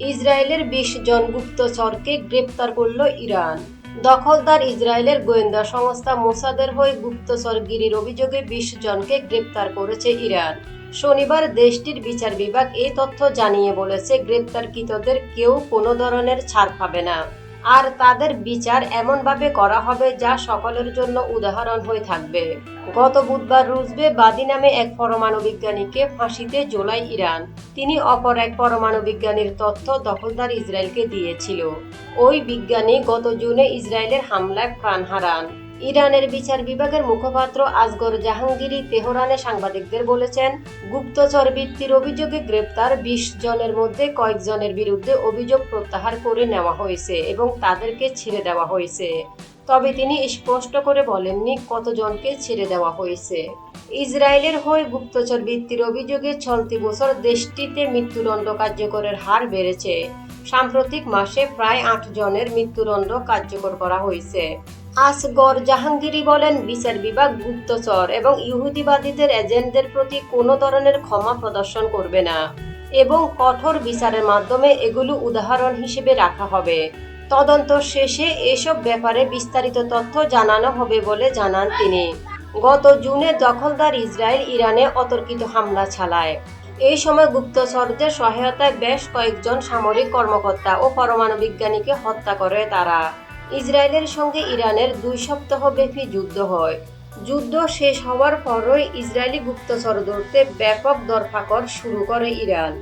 ইসরায়েলের বিশ জন গুপ্তচরকে গ্রেপ্তার করল ইরান। দখলদার ইসরায়েলের গোয়েন্দা সংস্থা মোসাদের হয়ে গুপ্তচরগিরির অভিযোগে বিশ জনকে গ্রেপ্তার করেছে ইরান। শনিবার দেশটির বিচার বিভাগ এই তথ্য জানিয়ে বলেছে, গ্রেপ্তারকৃতদের কেউ কোনো ধরনের ছাড় পাবে না। আর তাদের বিচার এমনভাবে করা হবে যা সকলের জন্য উদাহরণ হয়ে থাকবে। গত বুধবার রুজবে বাদি নামে এক পরমাণু বিজ্ঞানীকে ফাঁসিতে জোলাই ইরান। তিনি অপর এক পরমাণু বিজ্ঞানীর তথ্য দখলদার ইসরায়েলকে দিয়েছিল। ওই বিজ্ঞানী গত জুনে ইসরায়েলের হামলায় প্রাণ হারান। ইরানের বিচার বিভাগের মুখপাত্র আজগর জাহাঙ্গীরি তেহরানে সাংবাদিকদের বলেছেন, গুপ্তচর বৃত্তির অভিযোগে গ্রেপ্তার বিশ জনের মধ্যে কয়েকজনের বিরুদ্ধে অভিযোগ প্রত্যাহার করে নেওয়া হয়েছে এবং তাদেরকে ছেড়ে দেওয়া হয়েছে। তবে তিনি স্পষ্ট করে বলেননি কতজনকে ছেড়ে দেওয়া হয়েছে। ইসরায়েলের হয়ে গুপ্তচর বৃত্তির অভিযোগে চলতি বছর দেশটিতে মৃত্যুদণ্ড কার্যকরের হার বেড়েছে। সাম্প্রতিক মাসে প্রায় আট জনের মৃত্যুদণ্ড কার্যকর করা হয়েছে। আসগর জাহাঙ্গীরি বলেন, বিচার বিভাগ গুপ্তচর এবং ইহুদিবাদীদের এজেন্টদের প্রতি কোনো ধরনের ক্ষমা প্রদর্শন করবে না এবং কঠোর বিচারের মাধ্যমে এগুলো উদাহরণ হিসেবে রাখা হবে। তদন্ত শেষে এসব ব্যাপারে বিস্তারিত তথ্য জানানো হবে বলে জানান তিনি। গত জুনে দখলদার ইসরায়েল ইরানে অতর্কিত হামলা চালায়। এই সময় গুপ্তচরদের সহায়তায় বেশ কয়েকজন সামরিক কর্মকর্তা ও পরমাণু বিজ্ঞানীকে হত্যা করে তারা। ইসরায়েলের সঙ্গে ইরানের দুই সপ্তাহ ব্যাপী যুদ্ধ হয়। যুদ্ধ শেষ হওয়ার পরই ইসরায়েলি গুপ্তচর ধরতে ব্যাপক দরফাকর শুরু করে ইরান।